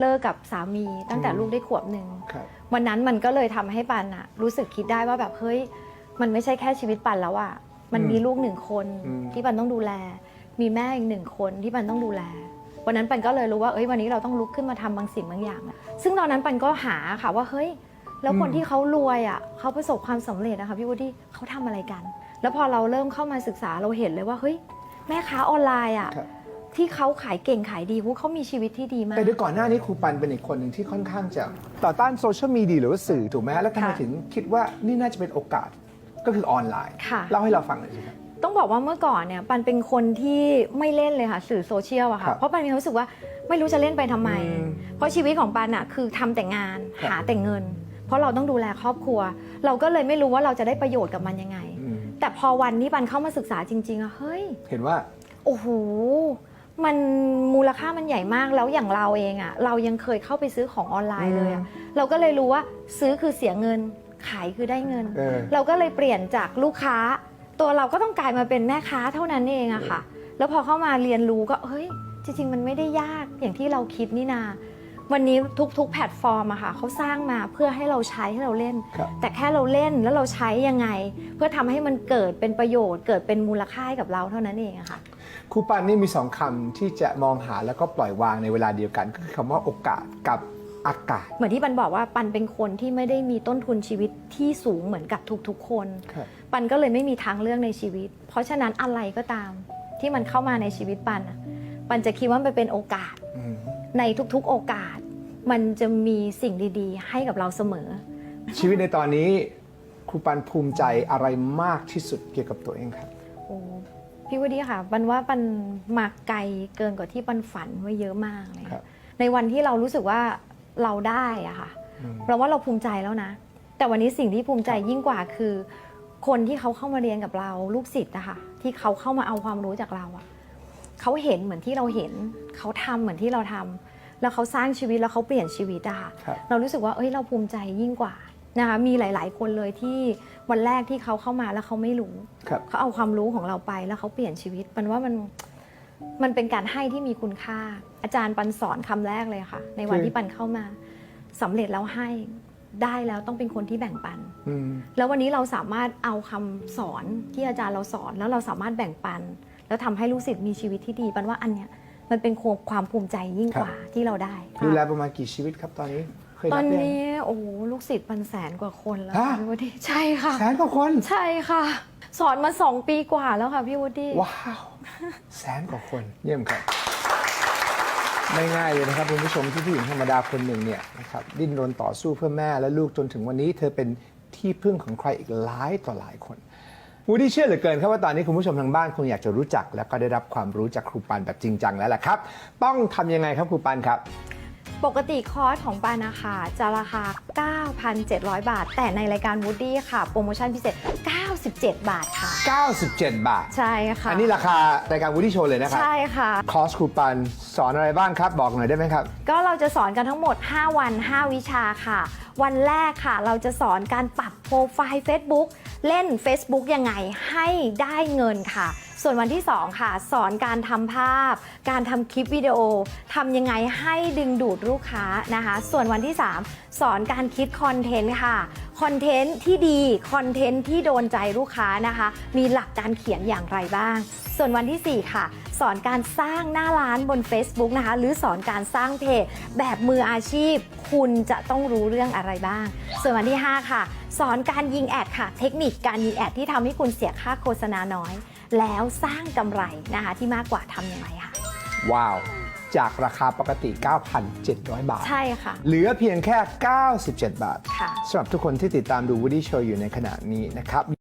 เลิกกับสามีตั้งแต่อืมลูกได้ขวบหนึ่งครับวันนั้นมันก็เลยทำให้ปันอะรู้สึกคิดได้ว่าแบบเฮ้ยมันไม่ใช่แค่ชีวิตปันแล้วอะมันอืมมีลูกหนึ่งคนอืม ที่ปันต้องดูแล มีแม่อีกหนึ่งคนที่ปันต้องดูแล วันนั้นปันก็เลยรู้ว่าเอ้ยวันนี้เราต้องลุกขึ้นมาทำบางสิ่งบางอย่างอะซึ่งตอนนั้นปันก็หาค่ะว่าเฮ้ยแล้วคนที่เขารวยอะเขาประสบความสำเร็จนะคะพี่วุฒิเขาทำอะไรกัน แล้วพอเราเริ่มเข้ามาศึกษาเราเห็นเลยว่าเฮ้ยแม่ค้าออนไลน์อะ ครับ ที่เขาขายเก่งขายดีพวกเขามีชีวิตที่ดีมาก แต่ด้วยก่อนหน้านี้ครูปันเป็นอีกคนหนึ่งที่ค่อนข้างจะต่อต้านโซเชียลมีเดียหรือว่าสื่อถูกไหมฮะแล้วทำไมค่ะ ถึงคิดว่านี่น่าจะเป็นโอกาสก็คือออนไลน์ ค่ะ เล่าให้เราฟังหน่อยสิครับ ต้องบอกว่าเมื่อก่อนเนี่ยปันเป็นคนที่ไม่เล่นเลยค่ะสื่อโซเชียลอะครัค่ะบเพราะปันมีความรู้สึกว่าไม่รู้จะเล่นไปทำไม อืมเพราะชีวิตของปันอะคือทำแต่งานครับ หาแต่เงิน เพราะเราต้องดูแลครอบครัว เราก็เลยไม่รู้ว่าเราจะได้ประโยชน์กับมันยังไง อืมแต่พอวันที่ปันเข้ามาศึกษาจริงๆอะเฮ้ย เห็นว่าโอ้โห มันมูลค่ามันใหญ่มากแล้วอย่างเราเองอะเรายังเคยเข้าไปซื้อของออนไลน์เลยอะเราก็เลยรู้ว่าซื้อคือเสียเงินขายคือได้เงิน เออ เราก็เลยเปลี่ยนจากลูกค้า ตัวเราก็ต้องกลายมาเป็นแม่ค้าเท่านั้นเองอะค่ะ แล้วพอเข้ามาเรียนรู้ก็เฮ้ย จริง ๆ มันไม่ได้ยากอย่างที่เราคิดนี่นา วันนี้ทุกๆ แพลตฟอร์มอะค่ะเขาสร้างมาเพื่อให้เราใช้ให้เราเล่น ครับแต่แค่เราเล่นแล้วเราใช้ยังไง เพื่อทำให้มันเกิดเป็นประโยชน์ เกิดเป็นมูลค่าให้กับเราเท่านั้นเองอะค่ะ ครูปันนี่มีสองคำที่จะมองหาแล้วก็ปล่อยวางในเวลาเดียวกันก็คือคำว่าโอกาสกับอากาศ เหมือนที่ปันบอกว่าปันเป็นคนที่ไม่ได้มีต้นทุนชีวิตที่สูงเหมือนกับทุกๆคน ครับปันก็เลยไม่มีทางเลือกในชีวิต เพราะฉะนั้นอะไรก็ตาม ที่มันเข้ามาในชีวิตปันอะปันจะคิดว่ามันเป็นโอกาส อืมในทุกๆ โอกาส มันจะมีสิ่งดีๆ ให้กับเราเสมอ ชีวิตในตอนนี้ครูปันภูมิใจอะไรมากที่สุดเกี่ยวกับตัวเองครับ โอ้พี่วดีค่ะปันว่าปันมาไกลเกินกว่าที่ปันฝันไว้เยอะมากเลยครับ ในวันที่เรารู้สึกว่าเราได้อะค่ะอืมเราว่าเราภูมิใจแล้วนะ แต่วันนี้สิ่งที่ภูมิใจยิ่งกว่าคือ คนที่เขาเข้ามาเรียนกับเราลูกศิษย์อะค่ะที่เขาเข้ามาเอาความรู้จากเราอะเขาเห็นเหมือนที่เราเห็น เขาทำเหมือนที่เราทำ แล้วเขาสร้างชีวิตแล้วเขาเปลี่ยนชีวิตอะค่ะครับเรารู้สึกว่าเอ้ยเราภูมิใจยิ่งกว่านะคะมีหลาย ๆ คนเลยที่วันแรกที่เขาเข้ามาแล้วเขาไม่รู้ครับ เขาเอาความรู้ของเราไปแล้วเขาเปลี่ยนชีวิตมันว่ามันมันเป็นการให้ที่มีคุณค่า อาจารย์ปันสอนคำแรกเลยค่ะ ในวันคือ ที่ปันเข้ามาสำเร็จแล้วให้ได้แล้วต้องเป็นคนที่แบ่งปัน อืม แล้ววันนี้เราสามารถเอาคำสอนที่อาจารย์เราสอน แล้วเราสามารถแบ่งปัน แล้วทำให้ลูกศิษย์มีชีวิตที่ดีปันว่าอันเนี้ย มันเป็นความภูมิใจยิ่งกว่าที่เราได้ ดูแลประมาณกี่ชีวิตครับตอนนี้เคยตนัอบนยัง นี้โอ้โหลูกศิษย์ปันแสนกว่าคนแล้วฮะค่ะพี่วุฒิใช่ค่ะ แสนกว่าคน ใช่ค่ะ สอนมาสองปีกว่าแล้วค่ะพี่วุฒิว้าวแสนกว่าคนเยี่ยมครับ ไม่ง่ายเลยนะครับคุณผู้ชมที่ผู้หญิงธรรมดาคนหนึ่งเนี่ยนะครับดิ้นรนต่อสู้เพื่อแม่และลูกจนถึงวันนี้ เธอเป็นที่พึ่งของใครอีกหลายต่อหลายคน วูดดี้เชื่อเหลือเกินครับว่าตอนนี้คุณผู้ชมทางบ้านคงอยากจะรู้จัก และก็ได้รับความรู้จากครูปันแบบจริงจังแล้วแหละครับ ต้องทำยังไงครับครูปันครับ ปกติคอร์สของปานะคะจะราคา 9,700 บาท แต่ในรายการวูดดี้ค่ะ โปรโมชั่นพิเศษ 97 บาทค่ะ 97 บาท ใช่ค่ะอันนี้ราคารายการวูดดี้โชว์เลยนะครับใช่ค่ะ คอร์สครูปันสอนอะไรบ้างครับ บอกหน่อยได้ไหมครับ ก็เราจะสอนกันทั้งหมด 5 วัน 5 วิชาค่ะ วันแรกค่ะ เราจะสอนการปรับโปรไฟล์ Facebook เล่น Facebook ยังไงให้ได้เงินค่ะ ส่วนวันที่ 2 ค่ะ สอนการทำภาพ การทำคลิปวิดีโอทำยังไงให้ดึงดูดลูกค้านะคะ ส่วนวันที่ 3 สอนการคิดคอนเทนต์ค่ะ คอนเทนต์ที่ดี คอนเทนต์ที่โดนใจลูกค้านะคะ มีหลักการเขียนอย่างไรบ้าง ส่วนวันที่ 4 ค่ะ สอนการสร้างหน้าร้านบน Facebook นะคะ หรือสอนการสร้างเพจแบบมืออาชีพ คุณจะต้องรู้เรื่องอะไรบ้าง ส่วนวันที่ 5 ค่ะ สอนการยิงแอดค่ะ เทคนิคการยิงแอดที่ทำให้คุณเสียค่าโฆษณาน้อย แล้วสร้างกำไรนะคะที่มากกว่าทำอย่างไรค่ะ ว้าว จากราคาปกติ 9,700 บาท ใช่ค่ะ เหลือเพียงแค่ 97 บาทค่ะสำหรับทุกคนที่ติดตามดู Woody Show อยู่ในขณะนี้นะครับ